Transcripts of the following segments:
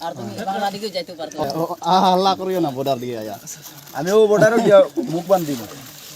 আর তুমি বাংলা দিকে যাইতে পারতো হাল্লা করিও না বর্ডার দিকে আয়া। আমি ও বর্ডারও গিয়া মুখ বান্ধ দিব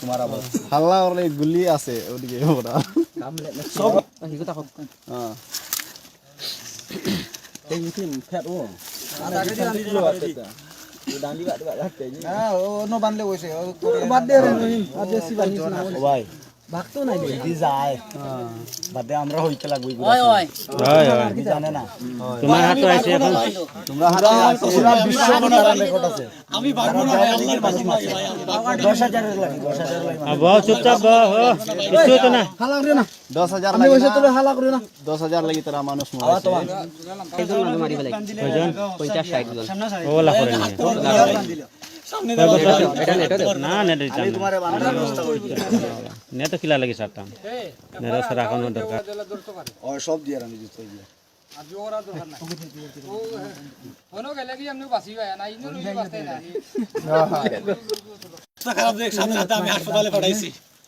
তোমার আবার। হাল্লা করলে গুলি আছে ওদিকে বর্ডার সব হ্যাঁ। এই মিটিং ফ্যাট ও। আর আগে দাঁড়ি দিলো আছে। দাঁড়ি বাদ বাদ হাতে হ্যাঁ ও নো বানলে কইছে ও বাদ দে রে আর বেশি বানিস না ও ভাই। ভাগতো নাই দি যায় বাদ আমরা হইতে লাগবই ওই ওই হয়। হয় কি জানে না। তোমার হাতে আছে এখন। তোমরা হাতে আছে পুরা বিশ্ব বনার রেকর্ড আছে। আমি ভাগবো না ভাই আল্লাহর বাজি মাছি 10000 এর লাগি 10000 লাগি আর চুপচাপ বহ কিছু তো না। হালা করিও না। দশ হাজার আমি কইছে তোরে হালা করিও না। দশ হাজার লাগি তারা মানুষ আওয়া তো মরেছে কয়জন? পঞ্চাশ ষাট জন। ওলা করে নিয়ে না দিতাম না তোমারে বানানোর ব্যবস্থা করি নেট তো কিলা লাগি সারতাম নেট সে দরকার। সব দিয়ে আমি দিতে দিয়ে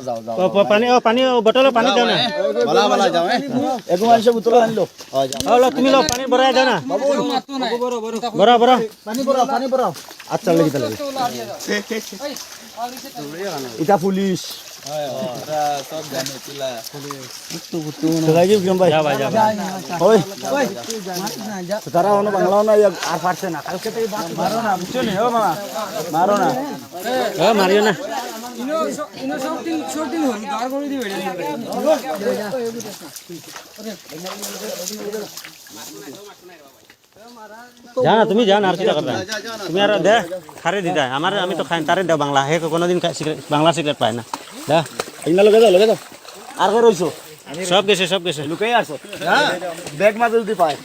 যাও যাও প- পানি ও পানি ও পানি দাও না? বলা বলা যাও। হ্যাঁ একো মানুষে আনলো। ও লো তুমি লো পানি ভরাই দাও না? বড় বড় পানি পানি আচ্ছা লাগি তাহলে এটা পুলিশ তারা না আর পারছে না তুমি যা না আর কিটা করবে তুমি আর দে, খারে দি দেয় আমার, আমি তো খাই, তারে দেও বাংলা। হে কোনোদিন বাংলা সিগারেট পায় না। না ইনা লগে যাও লগে যাও। আর কই রইছো? সব গেছে সব গেছে। লুকাই আসো হ্যাঁ ব্যাগ মাঝে যদি পায়।